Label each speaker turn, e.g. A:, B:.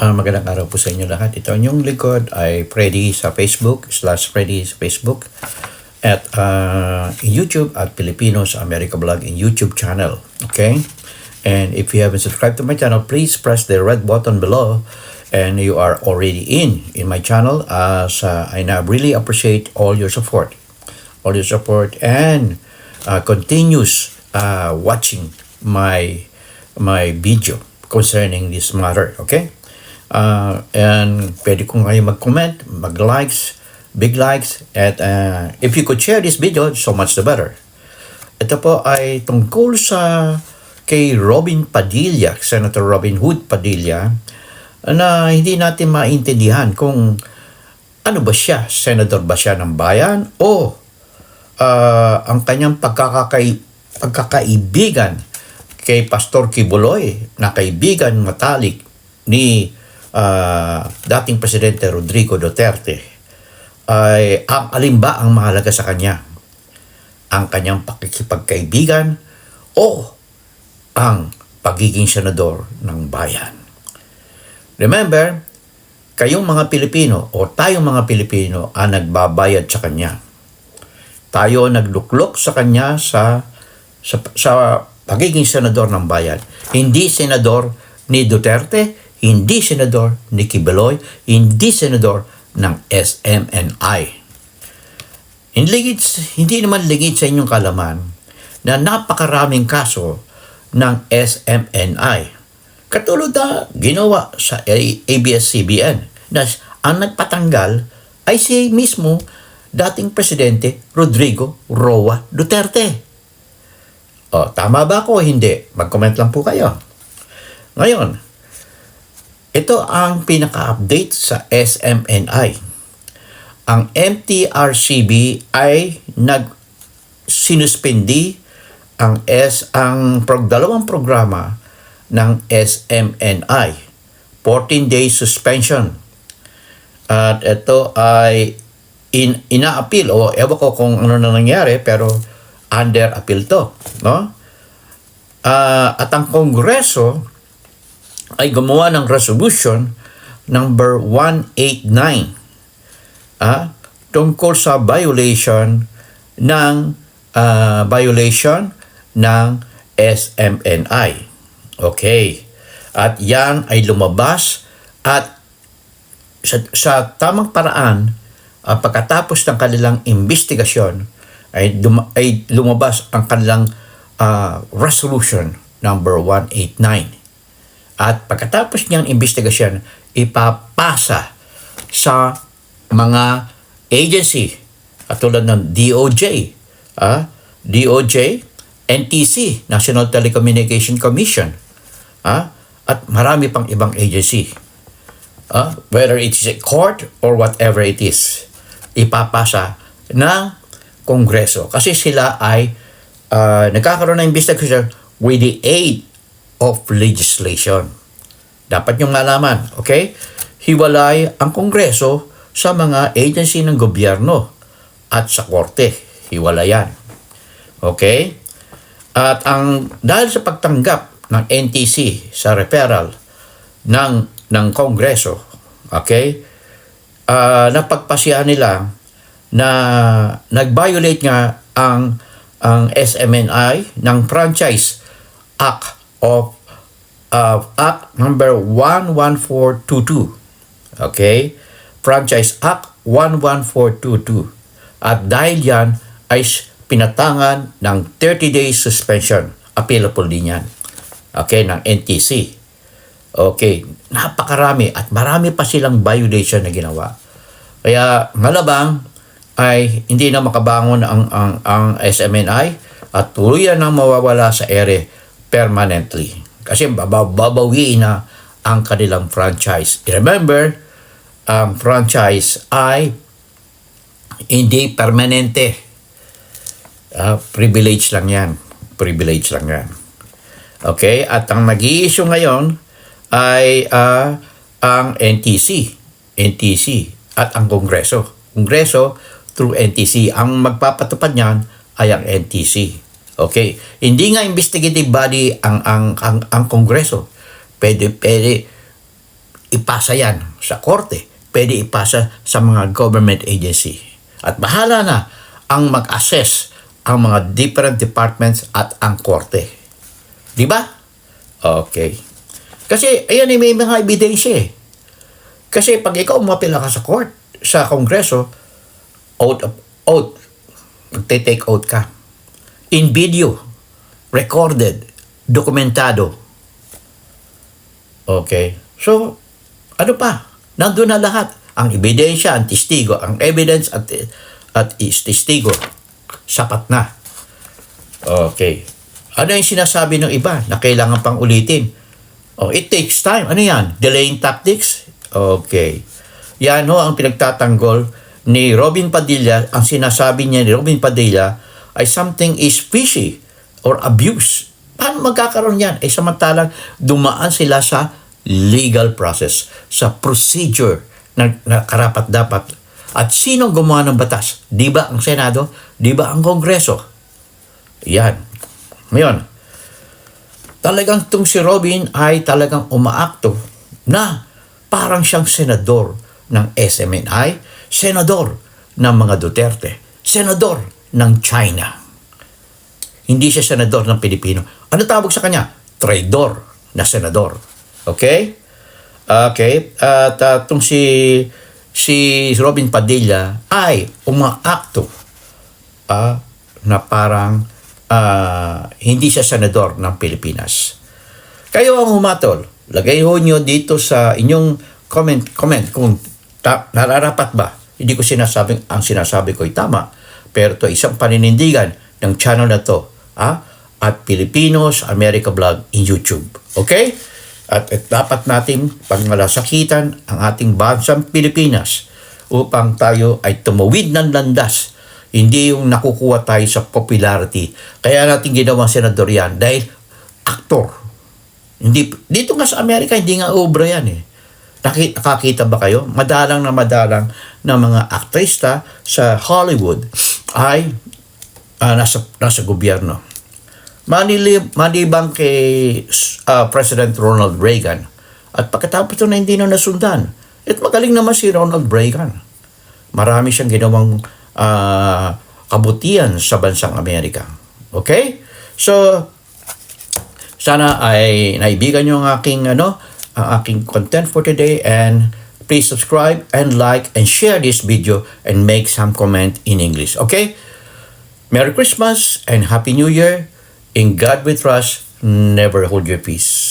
A: Ah, magandang araw po sa inyo lahat. Ito ang inyong likod ay Freddy sa Facebook, slash Freddy sa Facebook, at uh, YouTube at Filipino sa America Blog in YouTube channel. Okay? And if you haven't subscribed to my channel, please press the red button below and you are already in in my channel as uh, I now really appreciate all your support. All your support and uh, continuous uh, watching my my video concerning this matter. Okay? Uh, and pwede kong kayo mag-comment, mag-likes, big likes, at uh, if you could share this video, so much the better. Ito po ay tungkol sa kay Robin Padilla, Senator Robin Hood Padilla, na hindi natin maintindihan kung ano ba siya, senador ba siya ng bayan o uh, ang kanyang pagkakakai, pagkakaibigan kay Pastor Kibuloy na kaibigan matalik ni uh, dating Presidente Rodrigo Duterte ay ang alin ang mahalaga sa kanya? Ang kanyang pakikipagkaibigan o ang pagiging senador ng bayan? Remember, kayong mga Pilipino o tayong mga Pilipino ang nagbabayad sa kanya. Tayo nagluklok sa kanya sa sa, sa pagiging senador ng bayan. Hindi senador ni Duterte, hindi senador ni Kibeloy, hindi senador ng SMNI. Hindi, hindi naman lingid sa inyong kalaman na napakaraming kaso ng SMNI. Katulad na ginawa sa ABS-CBN na ang nagpatanggal ay si mismo dating Presidente Rodrigo Roa Duterte. O, tama ba ako o hindi? Mag-comment lang po kayo. Ngayon, ito ang pinaka-update sa SMNI. Ang MTRCB ay nag sinuspindi ang S ang prog dalawang programa ng SMNI. 14 days suspension. At ito ay in, ina-appeal o ewan ko kung ano na nangyari pero under appeal to, no? Ah, at ang Kongreso ay gumawa ng resolution number 189 ah, tungkol sa violation ng ah, violation ng SMNI. Okay. At yan ay lumabas at sa, sa tamang paraan ah, pagkatapos ng kanilang investigasyon ay, dum- ay lumabas ang kanilang ah, resolution number 189. At pagkatapos niyang investigasyon, ipapasa sa mga agency katulad ng DOJ, ah, DOJ, NTC, National Telecommunication Commission, ah, at marami pang ibang agency. Ah, whether it is a court or whatever it is, ipapasa ng Kongreso. Kasi sila ay ah, nagkakaroon ng investigation with the aid of legislation. Dapat niyong malaman, okay? Hiwalay ang Kongreso sa mga agency ng gobyerno at sa korte. Hiwalay yan. Okay? At ang dahil sa pagtanggap ng NTC sa referral ng ng Kongreso, okay? Uh, napagpasyahan nila na nag-violate nga ang ang SMNI ng Franchise Act of uh, Act number 11422. Okay? Franchise Act 11422. At dahil yan ay pinatangan ng 30 days suspension. Appealable din yan. Okay, ng NTC. Okay, napakarami at marami pa silang violation na ginawa. Kaya malabang ay hindi na makabangon ang, ang, ang SMNI at tuluyan na mawawala sa ere permanently. Kasi babawiin na ang kanilang franchise. Remember, ang franchise ay hindi permanente. Uh, privilege lang yan. Privilege lang yan. Okay? At ang nag-i-issue ngayon ay uh, ang NTC. NTC at ang Kongreso. Kongreso through NTC. Ang magpapatupad niyan ay ang NTC. Okay? Hindi nga investigative body ang ang ang, ang Kongreso. Pwede pwede ipasa yan sa korte. Pwede ipasa sa mga government agency. At bahala na ang mag-assess ang mga different departments at ang korte. Di ba? Okay. Kasi, ayan eh, may mga ebidensya eh. Kasi pag ikaw umapila ka sa court, sa kongreso, oath of oath, magte-take oath ka. In video, recorded, dokumentado. Okay. So, ano pa? Nandun na lahat. Ang ebidensya, ang testigo, ang evidence at, at is testigo. Sapat na. Okay. Ano yung sinasabi ng iba na kailangan pang ulitin? Oh, it takes time. Ano yan? Delaying tactics? Okay. Yan ho ang pinagtatanggol ni Robin Padilla. Ang sinasabi niya ni Robin Padilla ay something is fishy or abuse. Paano magkakaroon yan? Eh samantalang dumaan sila sa legal process, sa procedure na, na karapat dapat. At sino gumawa ng batas? Di ba ang Senado? Di ba ang Kongreso? Yan. Ngayon, talagang itong si Robin ay talagang umaakto na parang siyang senador ng SMNI, senador ng mga Duterte, senador ng China. Hindi siya senador ng Pilipino. Ano tawag sa kanya? Traidor na senador. Okay? Okay. At uh, itong si, si Robin Padilla ay umaakto ah, na parang ah, hindi siya senador ng Pilipinas. Kayo ang humatol. Lagay ho nyo dito sa inyong comment, comment kung ta- nararapat ba. Hindi ko sinasabing ang sinasabi ko ay tama. Pero isang paninindigan ng channel na to. Ah? At Filipinos America Vlog in YouTube. Okay? At, at dapat natin pangmalasakitan ang ating bansang Pilipinas upang tayo ay tumawid ng landas. Hindi yung nakukuha tayo sa popularity. Kaya natin ginawang senador yan dahil aktor. Hindi, dito nga sa Amerika, hindi nga obra yan eh. Nakakita ba kayo? Madalang na madalang na mga aktrista sa Hollywood ay ah, nasa, nasa gobyerno. Manilib, malibang kay ah, President Ronald Reagan at pagkatapos na hindi na nasundan. At magaling naman si Ronald Reagan. Marami siyang ginawang ah, kabutihan sa bansang Amerika. Okay? So, sana ay naibigan nyo ang aking ano, ang aking content for today and please subscribe and like and share this video and make some comment in English. Okay? Merry Christmas and Happy New Year. In God we trust. Never hold your peace.